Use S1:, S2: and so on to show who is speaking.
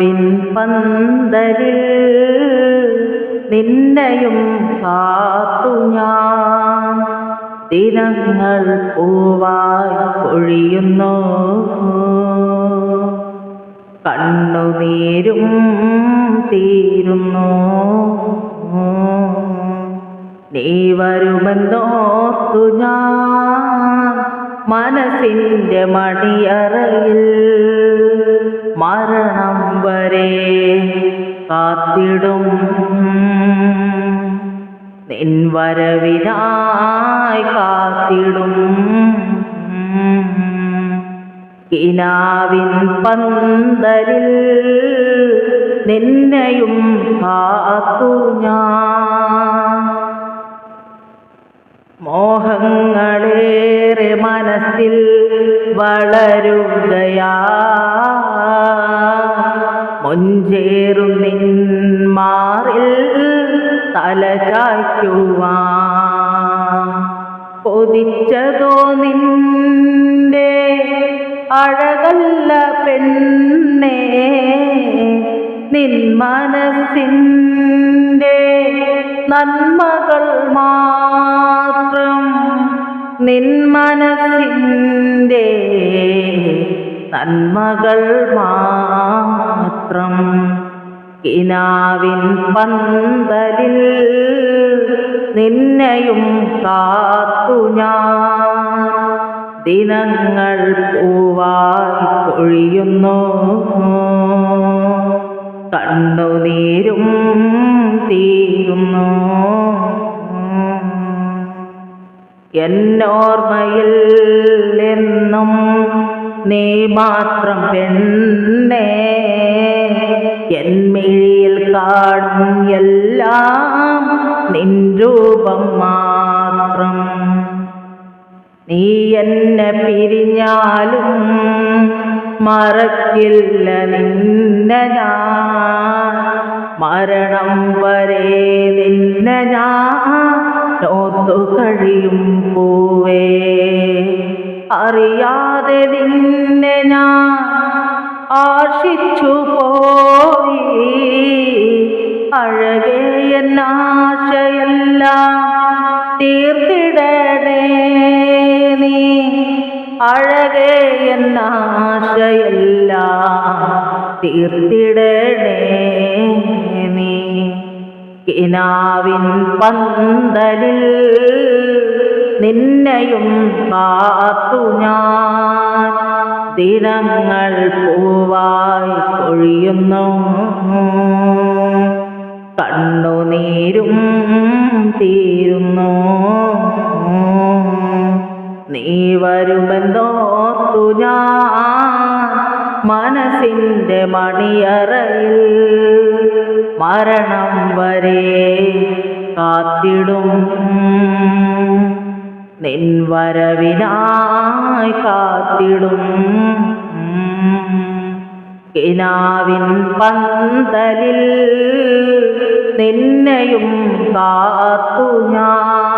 S1: കിനാവിൻ പന്തലിൽ നിന്നെയും കാത്തു ഞാൻ. ദിനങ്ങൾ പൂവായി പൊഴിയുന്നു. കണ്ണുനീരും തീരുന്നു. നീ വരുമെന്നോത്തു ഞാൻ. മനസ്സിന്റെ മണിയറയിൽ കാത്തിടും നിൻ വരവിനായി കാത്തിടും. കിനാവിൻ പന്തലിൽ നിന്നെയും കാത്തു ഞാൻ. മോഹങ്ങളേറെ മനസ്സിൽ വളരുകയാ മുഞ്ചേറും നിന്മാറിൽ തല ചായ്ക്കുവാൻ. പൊതിച്ചതോ നിന്റെ അഴകല്ല പെണ്ണേ നിൻ നന്മകൾ മാത്രം നിൻ നന്മകൾ മാത്രം. കിനാവിൻ പന്തലിൽ നിന്നെയും കാത്തു ഞാൻ. ദിനങ്ങൾ പൂവായി പൊഴിയുന്നു. കണ്ണുനീരും തീരുന്നു. എന്നോർമ്മയിൽ എന്നും നീ മാത്രം പെണ്ണേ. എന്മിഴിയിൽ കാണും എല്ലാം നിൻ രൂപം മാത്രം. നീ എന്നെ പിരിഞ്ഞാലും മറക്കില്ല നിന്നെ ഞാൻ. മരണം വരെ നിന്നെ ഞാൻ നോത്തു കഴിയും പൂവേ അറിയാതെ നിന്നെ ഞാൻ ആശിച്ചു പോയി. അഴകേ എന്നാശയെല്ലാം തീർത്തിടണേ നീ. അഴകേ എന്നാശയെല്ലാം തീർത്തിടണേ നീ. കിനാവിൻ പന്തലിൽ നിന്നെയും കാത്തു ഞാൻ. ദിനങ്ങൾ പൂവായി പൊഴിയുന്നു കണ്ണുനീരും തീരുന്നു. നീ വരുമെന്നോർത്തു ഞാൻ. മനസ്സിന്റെ മണിയറയിൽ മരണം വരെ കാത്തിടും. നിൻ വരവിനായി കാത്തിടും. കിനാവിൻ പന്തലിൽ നിന്നെയും കാത്തു ഞാൻ.